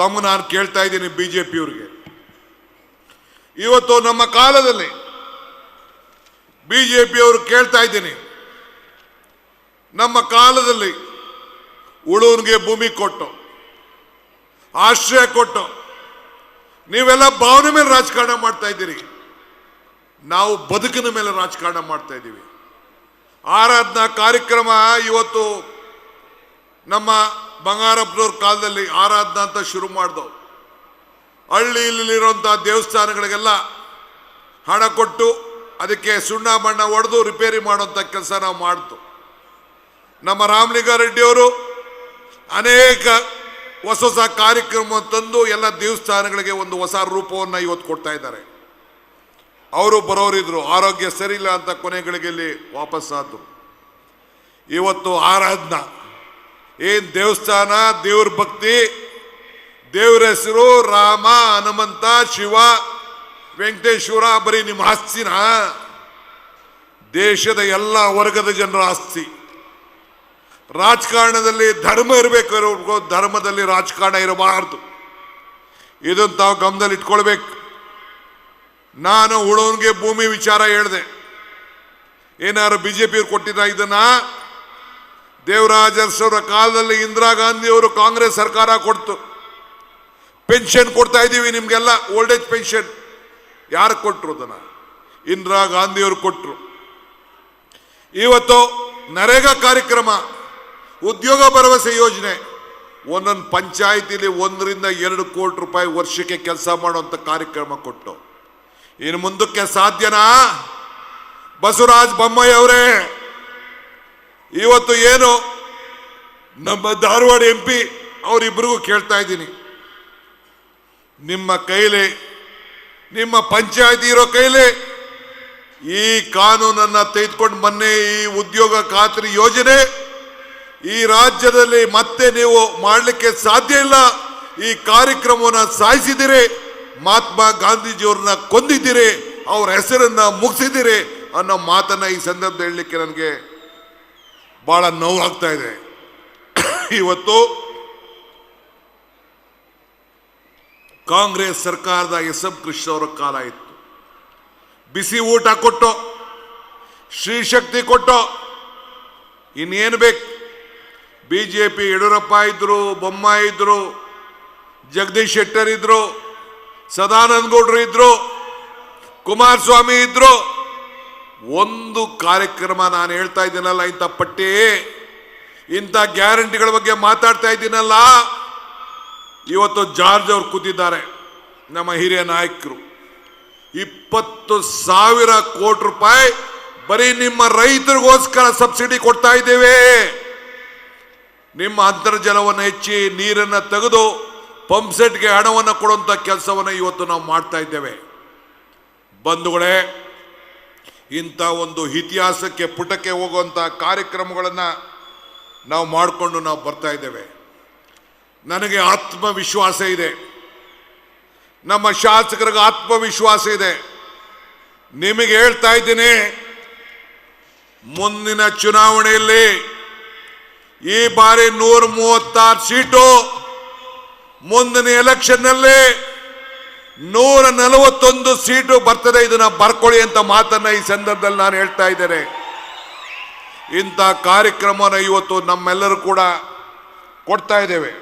ತಮ್ಮ ನಾನು ಕೇಳ್ತಾ ಇದ್ದೀನಿ ಬಿ ಜೆ ಪಿಯವ್ರಿಗೆ ಇವತ್ತು ನಮ್ಮ ಕಾಲದಲ್ಲಿ ಬಿ ಜೆ ಪಿಯವರು ಕೇಳ್ತಾ ಇದ್ದೀನಿ. ನಮ್ಮ ಕಾಲದಲ್ಲಿ ಉಳುವನಿಗೆ ಭೂಮಿ ಕೊಟ್ಟು, ಆಶ್ರಯ ಕೊಟ್ಟು, ನೀವೆಲ್ಲ ಭಾವನೆ ಮೇಲೆ ರಾಜಕಾರಣ ಮಾಡ್ತಾ ಇದ್ದೀರಿ. ನಾವು ಬದುಕಿನ ಮೇಲೆ ರಾಜಕಾರಣ ಮಾಡ್ತಾ ಇದ್ದೀವಿ. ಆರಾಧನಾ ಕಾರ್ಯಕ್ರಮ ಇವತ್ತು ನಮ್ಮ ಬಂಗಾರಪ್ಪನವ್ರ ಕಾಲದಲ್ಲಿ ಆರಾಧನಾ ಅಂತ ಶುರು ಮಾಡಿದವು ಹಳ್ಳಿ ಇಲ್ಲಿರುವಂಥ ದೇವಸ್ಥಾನಗಳಿಗೆಲ್ಲ ಹಣ ಕೊಟ್ಟು ಅದಕ್ಕೆ ಸುಣ್ಣ ಬಣ್ಣ ಹೊಡೆದು ರಿಪೇರಿ ಮಾಡುವಂಥ ಕೆಲಸ ನಾವು ಮಾಡ್ತು ನಮ್ಮ ರಾಮಲಿಂಗಾರೆಡ್ಡಿಯವರು ಅನೇಕ ಹೊಸ ಹೊಸ ಕಾರ್ಯಕ್ರಮ ತಂದು ಎಲ್ಲ ದೇವಸ್ಥಾನಗಳಿಗೆ ಒಂದು ಹೊಸ ರೂಪವನ್ನು ಇವತ್ತು ಕೊಡ್ತಾ ಇದ್ದಾರೆ. ಅವರು ಬರೋರಿದ್ರು, ಆರೋಗ್ಯ ಸರಿಯಿಲ್ಲ ಅಂತ ಕೊನೆಗಳಿಗೆ ವಾಪಸ್ಸಾದರು. ಇವತ್ತು ಆರಾಧನಾ ಏನ್ ದೇವಸ್ಥಾನ, ದೇವ್ರ ಭಕ್ತಿ, ದೇವ್ರ ಹೆಸರು ರಾಮ, ಹನುಮಂತ, ಶಿವ, ವೆಂಕಟೇಶ್ವರ, ಬರೀ ನಿಮ್ಮ ಆಸ್ತಿನ? ದೇಶದ ಎಲ್ಲ ವರ್ಗದ ಜನರ ಆಸ್ತಿ. ರಾಜಕಾರಣದಲ್ಲಿ ಧರ್ಮ ಇರಬೇಕು ಧರ್ಮದಲ್ಲಿ ರಾಜಕಾರಣ ಇರಬಾರದು. ಇದನ್ನು ತಾವು ಗಮನದಲ್ಲಿ ಇಟ್ಕೊಳ್ಬೇಕು. ನಾನು ಉಳೋನ್ಗೆ ಭೂಮಿ ವಿಚಾರ ಹೇಳಿದೆ. ಜೆ ಬಿಜೆಪಿ ಕೊಟ್ಟಿದ್ದ ಇದನ್ನ? ದೇವರಾಜ ಅರಸರ ಕಾಲದಲ್ಲಿ ಇಂದಿರಾ ಗಾಂಧಿಯವರು ಕಾಂಗ್ರೆಸ್ ಸರ್ಕಾರ ಕೊಡ್ತು. ಪೆನ್ಷನ್ ಕೊಡ್ತಾ ಇದ್ದೀವಿ ನಿಮಗೆಲ್ಲ ಓಲ್ಡ್ ಏಜ್ ಪೆನ್ಷನ್ ಯಾರು ಕೊಟ್ರು ಅದನ್ನ? ಇಂದಿರಾ ಗಾಂಧಿ ಅವರು ಕೊಟ್ರು. ಇವತ್ತು ನರೇಗಾ ಕಾರ್ಯಕ್ರಮ, ಉದ್ಯೋಗ ಭರವಸೆ ಯೋಜನೆ. ಒಂದೊಂದು ಪಂಚಾಯತಿಲಿ ಒಂದರಿಂದ ಎರಡು ಕೋಟಿ ರೂಪಾಯಿ ವರ್ಷಕ್ಕೆ ಕೆಲಸ ಮಾಡುವಂತ ಕಾರ್ಯಕ್ರಮ ಕೊಟ್ಟು. ಇನ್ನು ಮುಂದಕ್ಕೆ ಸಾಧ್ಯನಾ? ಬಸವರಾಜ ಬೊಮ್ಮಾಯಿ ಅವರೇ ಇವತ್ತು ಏನು ನಮ್ಮ ಧಾರವಾಡ ಎಂ ಪಿ ಅವರಿಬ್ಬರಿಗೂ ಕೇಳ್ತಾ ಇದ್ದೀನಿ. ನಿಮ್ಮ ಕೈಲಿ, ನಿಮ್ಮ ಪಂಚಾಯತಿ ಇರೋ ಕೈಲಿ ಈ ಕಾನೂನನ್ನ ತೆಗೆದುಕೊಂಡು ಮೊನ್ನೆ ಈ ಉದ್ಯೋಗ ಖಾತ್ರಿ ಯೋಜನೆ ಈ ರಾಜ್ಯದಲ್ಲಿ ಮತ್ತೆ ನೀವು ಮಾಡಲಿಕ್ಕೆ ಸಾಧ್ಯ ಇಲ್ಲ. ಈ ಕಾರ್ಯಕ್ರಮವನ್ನು ಸಾಯಿಸಿದಿರಿ, ಮಹಾತ್ಮ ಗಾಂಧೀಜಿಯವ್ರನ್ನ ಕೊಂದಿದ್ದೀರಿ, ಅವ್ರ ಹೆಸರನ್ನ ಮುಗಿಸಿದಿರಿ ಅನ್ನೋ ಮಾತನ್ನ ಈ ಸಂದರ್ಭದಲ್ಲಿ ಹೇಳಲಿಕ್ಕೆ ನನಗೆ ಬಹಳ ನೋವಾಗ್ತಾ ಇದೆ. ಇವತ್ತು ಕಾಂಗ್ರೆಸ್ ಸರ್ಕಾರದ ಎಸ್ ಎಂ ಕೃಷ್ಣ ಅವರ ಕಾಲ ಇತ್ತು. ಬಿಸಿ ಊಟ ಕೊಟ್ಟು ಶ್ರೀಶಕ್ತಿ ಕೊಟ್ಟು, ಇನ್ನೇನು ಬೇಕು? ಬಿ ಜೆ ಪಿ ಯಡಿಯೂರಪ್ಪ ಇದ್ರು ಬೊಮ್ಮ ಇದ್ರು, ಜಗದೀಶ್ ಶೆಟ್ಟರ್ ಇದ್ರು, ಸದಾನಂದ ಗೌಡ್ರು ಇದ್ರು, ಕುಮಾರಸ್ವಾಮಿ ಇದ್ರು ಒಂದು ಕಾರ್ಯಕ್ರಮ ನಾನು ಹೇಳ್ತಾ ಇದ್ದೀನಲ್ಲ ಇಂಥ ಪಟ್ಟಿ. ಇಂಥ ಗ್ಯಾರಂಟಿಗಳ ಬಗ್ಗೆ ಮಾತಾಡ್ತಾ ಇದ್ದೀನಲ್ಲ. ಇವತ್ತು ಜಾರ್ಜ್ ಅವರು ಕೂತಿದ್ದಾರೆ, ನಮ್ಮ ಹಿರಿಯ ನಾಯಕರು. ಇಪ್ಪತ್ತು ಸಾವಿರ ಕೋಟಿ ರೂಪಾಯಿ ಬರೀ ನಿಮ್ಮ ರೈತರಿಗೋಸ್ಕರ ಸಬ್ಸಿಡಿ ಕೊಡ್ತಾ ಇದ್ದೇವೆ. ನಿಮ್ಮ ಅಂತರ್ಜಲವನ್ನು ಹೆಚ್ಚಿ, ನೀರನ್ನು ತೆಗೆದು ಪಂಪ್ ಸೆಟ್ಗೆ ಹಣವನ್ನು ಕೊಡುವಂಥ ಕೆಲಸವನ್ನು ಇವತ್ತು ನಾವು ಮಾಡ್ತಾ ಇದ್ದೇವೆ. ಬಂಧುಗಳೇ ಇಂಥ ಒಂದು ಇತಿಹಾಸಕ್ಕೆ ಪುಟಕ್ಕೆ ಹೋಗುವಂಥ ಕಾರ್ಯಕ್ರಮಗಳನ್ನು ನಾವು ಮಾಡಿಕೊಂಡು ನಾವು ಬರ್ತಾ ಇದ್ದೇವೆ. ನನಗೆ ಆತ್ಮವಿಶ್ವಾಸ ಇದೆ. ನಮ್ಮ ಶಾಸಕರಿಗೆ ಆತ್ಮವಿಶ್ವಾಸ ಇದೆ. ನಿಮಗೆ ಹೇಳ್ತಾ ಇದ್ದೀನಿ, ಮುಂದಿನ ಚುನಾವಣೆಯಲ್ಲಿ ಈ ಬಾರಿ ನೂರ ಮೂವತ್ತಾರು ಸೀಟು ಮುಂದಿನ ಎಲೆಕ್ಷನ್ನಲ್ಲಿ ನೂರ ನಲವತ್ತೊಂದು ಸೀಟು ಬರ್ತದೆ, ಇದನ್ನ ಬರ್ಕೊಳ್ಳಿ ಅಂತ ಮಾತನ್ನ ಈ ಸಂದರ್ಭದಲ್ಲಿ ನಾನು ಹೇಳ್ತಾ ಇದ್ದೇನೆ. ಇಂಥ ಕಾರ್ಯಕ್ರಮನ ಇವತ್ತು ನಮ್ಮೆಲ್ಲರೂ ಕೂಡ ಕೊಡ್ತಾ ಇದ್ದೇವೆ.